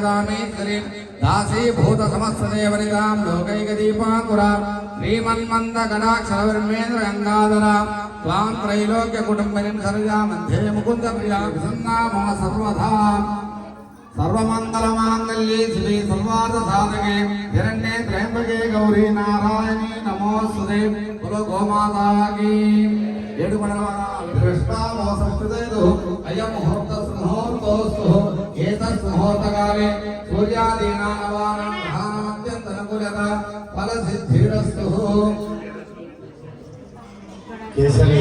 శ్రీరంగదామేశ్వరీం దాసీభూత సమస్తదేవనితాం లోకైకదీపాకురాం శ్రీమన్మందగణాక్షరవర్మేంద్ర గంగాధరాం త్వాం త్రైలోక్య కుటుంబినిం సరిజా మధ్యే ముకుంద ప్రియా విసన్నా మమ సర్వధా సర్వమంగళమాంగళ్యే శివే సంవాద సాధకే హిరణ్యే త్రయంబకే గౌరీ నారాయణి నమోస్తుతే కుల గోమాతాకి ఏడు మండలమానృష్టామోసంస్కృతేదు అయం ముహూర్త ముహూర్తోస్తు ఏతత్ ముహూర్తకాలే సూర్యాదీనానవానం గ్రహాణమత్యంతనుకూలత ఫల సిద్ధిరస్తు కేసరి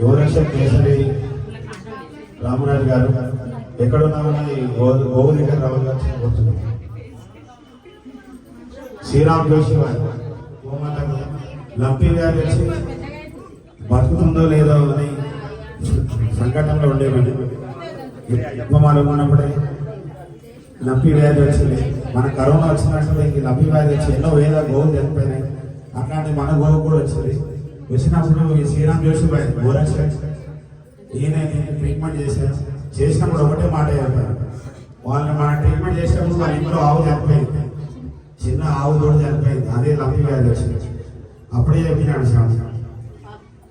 గోరక్ష కేసరి రామరాజు గారు ఎక్కడున్నామని గో- గోవు దగ్గర రావాలి గారు శ్రీరామ్ జోషి వారు లంపి గారు వచ్చి బతుకుతుందో లేదో అని సంఘటనలో ఉండేవాడు. ఉపమాలు ఉన్నప్పుడే లంపి వ్యాధి వచ్చింది. మన కరోనా వచ్చినట్టు ఈ లంపి వ్యాధి వచ్చి ఎన్నో వేల గోవులు చనిపోయినాయి. అట్లాంటి మన గోవు కూడా వచ్చింది. వచ్చినప్పుడు ఈ శ్రీరామ్ జోషి భాయ్ గోరక్ష ఈయన ట్రీట్మెంట్ చేశారు. చేసినప్పుడు ఒకటే మాట చెప్పారు. వాళ్ళని మన ట్రీట్మెంట్ చేసినప్పుడు మన ఇంట్లో ఆవు చనిపోయింది. చిన్న ఆవు కూడా చనిపోయింది. అదే లంపి వ్యాధి వచ్చింది. అప్పుడే చెప్పినాడు శ్యామ్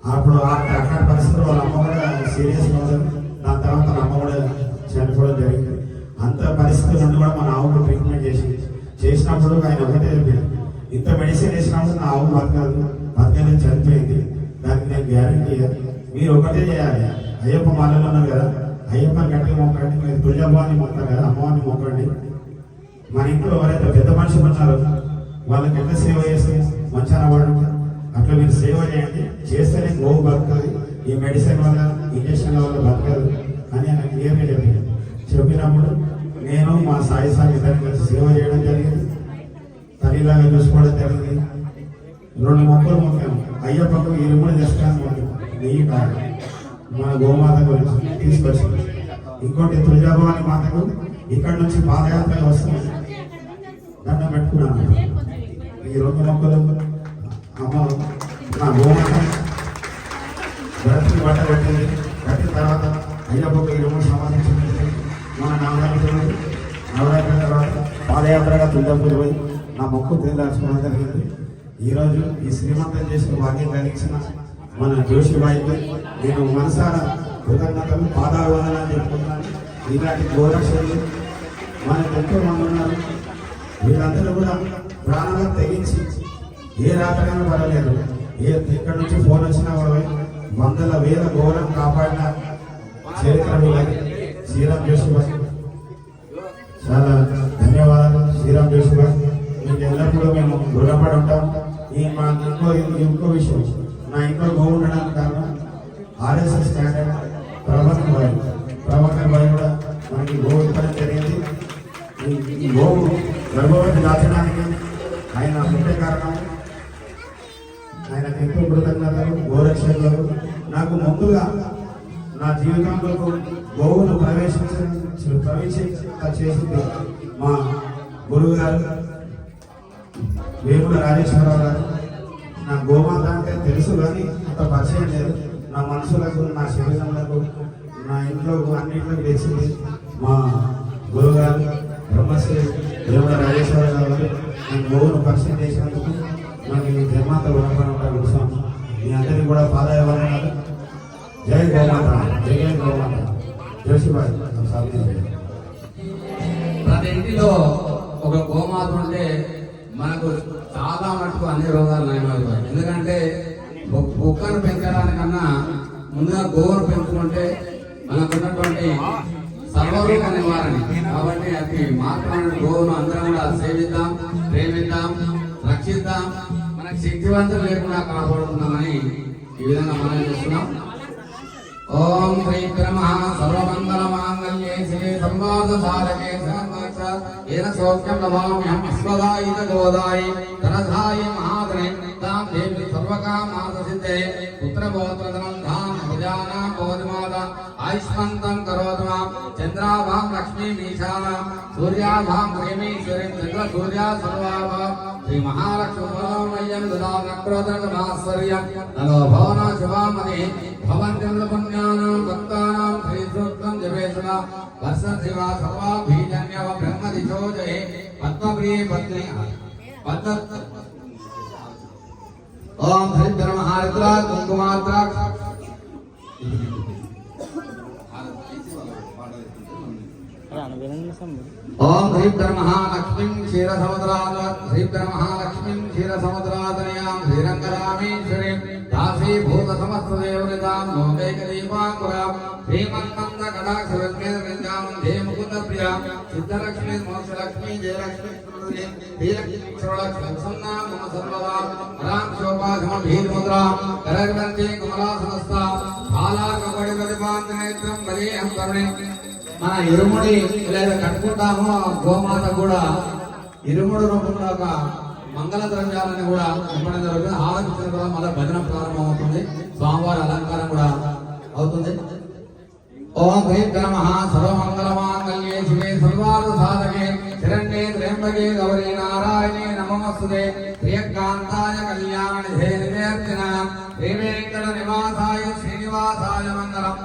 అప్పుడు అక్కడ పరిస్థితులు వాళ్ళ అమ్మ కూడా సీరియస్ దాని తర్వాత వాళ్ళ అమ్మ కూడా చనిపోవడం జరిగింది. అంత పరిస్థితి నుండి కూడా మన ఆవుకు ట్రీట్మెంట్ చేసి చేసినప్పుడు ఆయన ఒకటే చెప్పాడు ఇంత మెడిసిన్ వేసినప్పుడు నా ఆవు బతకాదు బతకని చనిపోయింది. దానికి నేను గ్యారంటీ మీరు ఒకటే చేయాలి. అయ్యప్ప మాలలో ఉన్నారు కదా అయ్యప్ప గట్టిగా మొక్కండి మీరు తులజాబాన్ని మొక్కారు కదా అమ్మవారిని మొక్కండి. మన ఇంట్లో ఎవరైతే పెద్ద మనుషులు ఉన్నారో వాళ్ళకి ఎంత సేవ చేస్తే మంచి అనవాడు అట్లా మీరు సేవ చేయండి. చేస్తేనే గోవు బతుకుతుంది. ఈ మెడిసిన్ వల్ల ఇంజక్షన్ వల్ల బతకదు. అని ఆయన క్లియర్గా చెప్పింది చెప్పినప్పుడు నేను మా సాయి సాయి ఇద్దరు కలిసి సేవ చేయడం జరిగింది. తల్లిలాగా చూసుకోవడం జరిగింది. రెండు మొక్కలు మొక్కాము అయ్యప్పకు ఇరుముడు తెస్తాను నెయ్యి కాదు. మన గోమాత గురించి తీసుకొచ్చి. ఇంకోటి తులజాభవాని మాతకు ఇక్కడ నుంచి పాదయాత్ర వస్తుంది దండం పెట్టుకున్నాను. ఈ రెండు మొక్కలు అమ్మ నా గోమాత బట్ట పెట్టింది కట్టిన తర్వాత అయ్యప్పకు ఇరుముడు సమాధించింది మన నవరాత్రి నవరాత్రి తర్వాత పాదయాత్రగా తులజాపూర్ పోయి నా మొక్కు తెలియదాచుకోవడం జరిగింది ఈరోజు ఈ శ్రీమంతం చేసిన భాగ్యం కలిగించిన మన జోషిబాయికి నేను మనసారా కృతజ్ఞతలు పాదాభివందనాలు చెప్పుకున్నాను ఇలాంటి గోరక్షలు మనకు ఎంతో మంది ఉన్నారు వీళ్ళందరూ కూడా ప్రాణాలకు తెగించి ఏ రాత్రైనా పర్వాలేదు ఏ ఎక్కడి నుంచి ఫోన్ వచ్చినా కూడా వందల వేల గౌరవం కాపాడిన చరిత్ర శ్రీరామ్ జోషిబాయి చాలా ధన్యవాదాలు శ్రీరామ్ జోషి గారు మీకు ఎల్లప్పుడూ మేము రుణపడి ఉంటాం. ఈ మా ఇంకో ఇంకో విషయం నా ఇంట్లో గోవు ఉండడానికి కారణం ఆర్ఎస్ఎస్ స్టాండర్డ్ ప్రభాకర్ బాయ్. ప్రభాకర్ బాయ్ కూడా మనకి గో ఇవ్వడం జరిగింది. ఈ గోవు గర్భవతి దాచడానికి ఆయన ముఖ్య కారణం ఆయన ఎంతో కృతజ్ఞతలు గోరక్షకులు నాకు ముందుగా నా జీవితంలో గోవును ప్రవేశించ ప్రవేశించ చేసింది మా గురువు గారు వేముల రాజేశ్వరరావు గారు. నా గోమాత అంటే తెలుసు కానీ అంత పరిచయం లేదు. నా మనసులకు నా శరీరంలో నా ఇంట్లో అన్నింటిలో తెచ్చింది మా గురువుగారు బ్రహ్మశ్రీ వేముల రాజేశ్వరరావు గారు. నేను గోవును పరిచయం చేసినందుకు నాకు ఈ జన్మాత రుణపడి మీ అందరికీ కూడా పాదాయవన్నారు జై గోమాత జై గోమాత. జోషిబాయ్ ప్రతి ఇంటిలో ఒక గోమాత ఉంటే మనకు చాలా మటుకు అన్ని రోగాలు నయమవుతాయి. ఎందుకంటే కుక్కను పెంచడానికన్నా ముందుగా గోవును పెంచుకుంటే మనకున్నటువంటి సర్వరూప నివారణ. కాబట్టి అది మాత్రమైన గోవును అందరం కూడా సేవిద్దాం ప్రేమిద్దాం రక్షిద్దాం. మనకు శక్తివంతం లేకుండా కాపాడుకుందామని ఈ విధంగా మనం చేస్తున్నాం. ఓం శ్రీ బ్రహ్మ సర్వమంగళ మాంగళ్యే శ్రీ సంవాద సారకే సర్వాక్ష ఏన సౌఖ్యం నమామ్యం అశ్వదాయిత గోదాయి ధనధాయి మహాధనే తాం దేవి సర్వకామార్థ సిద్ధే పుత్రపౌత్ర ధనం ధాం భుజానా బోధిమాత ఆయుష్మంతం కరోతు మాం. చంద్రాభాం లక్ష్మీ మీశానాం సూర్యాభాం ప్రేమేశ్వరీం చంద్ర సూర్యా సర్వాభాం. श्रीमहालक्ष्मीवरमय्यं ददानक्रोदण्डमाश्वर्यं नलो भवन शुभामने भवन्त्यमृतपुण्यानां भक्तानां श्रीसूक्तं जपेशना वर्षशिवा सर्वाभीजन्यव ब्रह्मदिशो जये पद्मप्रिये पत्नी पद्म ॐ हरिद्रमहारुद्रा कुङ्कुमात्रा ओम ह्रीब्धर महालक्ष्मी क्षीरसमुद्रात ह्रीब्धर महालक्ष्मी क्षीरसमुद्रातनयां श्रीरङ्गरामेश्वरीं दासीभूतसमस्तदेवनितां मोकैकदीपाङ्कुरां श्रीमन्मन्दकटाक्षविन्दां देवमुकुन्दप्रियाँ सिद्धलक्ष्मी मोक्षलक्ष्मी जयलक्ष्मी सर्वदाशोपाधमीमुद्रा करगदन्ते कमलासनस्था बालाकपडिपदिपान्तनेत्रं बलेऽहं करुणे మన ఇరుముడి లేదా కట్టుకుంటామో గోమాత కూడా ఇరుముడు రూపంలో ఒక మంగళ ద్రవ్యాలను కూడా ఇవ్వడం జరుగుతుంది. ఆరోగ్యం కూడా మళ్ళీ భజన ప్రారంభం అవుతుంది స్వామివారి అలంకారం కూడా అవుతుంది. ఓం హ్రీం సర్వమంగళమాంగళ్యే శివే సర్వార్థ సాధకే శరణ్యే త్ర్యంబకే గౌరీ నారాయణే నమమస్తుతే ప్రియకాంతాయ కళ్యాణ నిధే కళ్యాణి శ్రీ శ్రీవేంకట నివాసాయ శ్రీనివాసాయ మంగళం.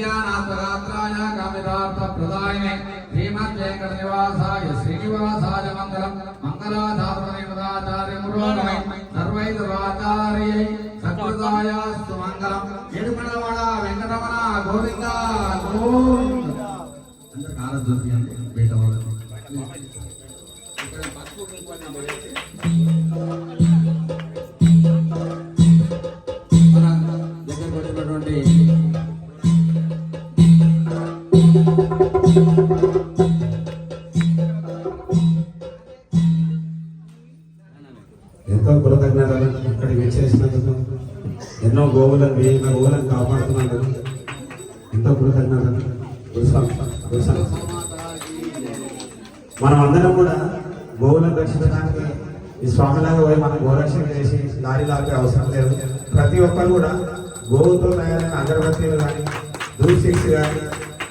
కళ్యాణాత్మరాత్రాయ కామితార్థ ప్రదాయనే శ్రీమద్ వెంకట నివాసాయ శ్రీనివాసాయ మంగళం మంగళాచార్య పదాచార్య మురోగమై సర్వైర్వాచార్యై సకృతాయాస్తు మంగళం ఏడుమలవాడ వెంకటరమణ గోవింద గోవింద అందరు కాలజ్యోతి అంటే బయట వాళ్ళు మన మనం అందరం కూడా గోవులను రక్షించడానికి ఈ స్వామిలాగా పోయి మనం గోరక్షణ చేసి దారి లాగే అవసరం లేదు. ప్రతి ఒక్కరు కూడా గోవుతో తయారైన అగరబత్తీలు కానీ దూసిక్స్ కానీ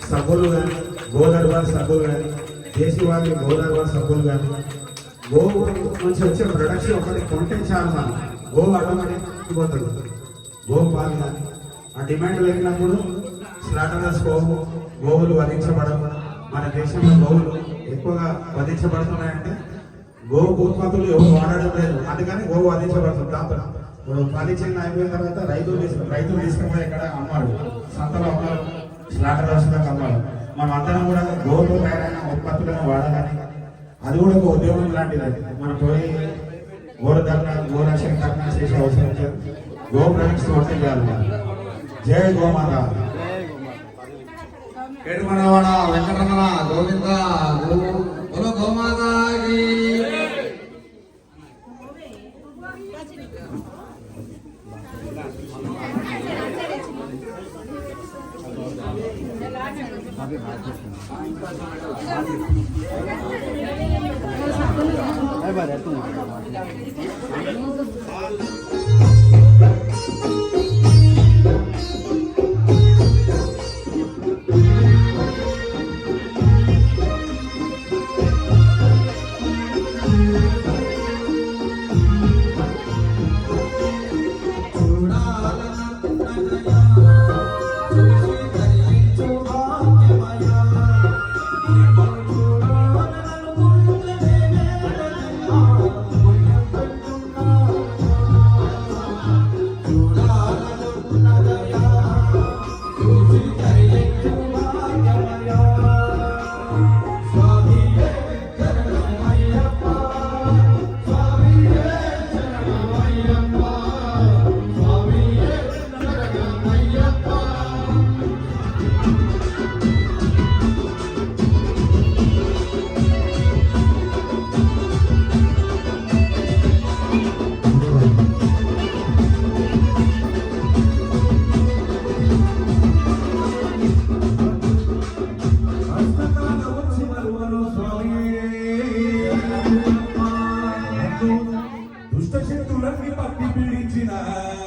సబ్బులు కానీ గోదర్బార్ సబ్బులు కానీ దేశీవాళి గోదర్బార్ సబ్బులు కానీ గోవు నుంచి వచ్చే ప్రొడక్షన్ ఒకటి కొంటే చాలు మనం. గోవు ఆటోమేటిక్ పోతుంది గోవు పాలు కానీ ఆ డిమాండ్ పెరిగినప్పుడు స్లాటర్స్ గోవు గోవులు వధించబడడం మన దేశంలో గోవులు ఎక్కువగా వధించబడుతున్నాయంటే గోవు ఉత్పత్తులు ఎవరు వాడడం లేదు. అందుకని గోవు వధించబడుతుంది. దాంతో ఇప్పుడు పాలిచ్చిన అయిపోయిన తర్వాత రైతులు తీసుకు రైతులు తీసుకుని ఇక్కడ అమ్మాడు. సంతలో అమ్మాడు. స్లాటర్ హౌస్లకు అమ్మాడు. మనం అందరం కూడా గోవులు తయారైన ఉత్పత్తులను వాడాలని. అది కూడా ఒక ఉద్యోగం లాంటిది. మనం పోయి గోర ధర్నా గోరక్షణ ధర్నా చేసే అవసరం లేదు. గో ప్రొడక్ట్స్ వంట చేయాలి మనం. జై గోమాత. ఏడుమలవాడ వెంకటరమణ గోవింద గో- బోలో గోమాతాకి Hai bare tu. Stay tuned. Let me pack the building tonight.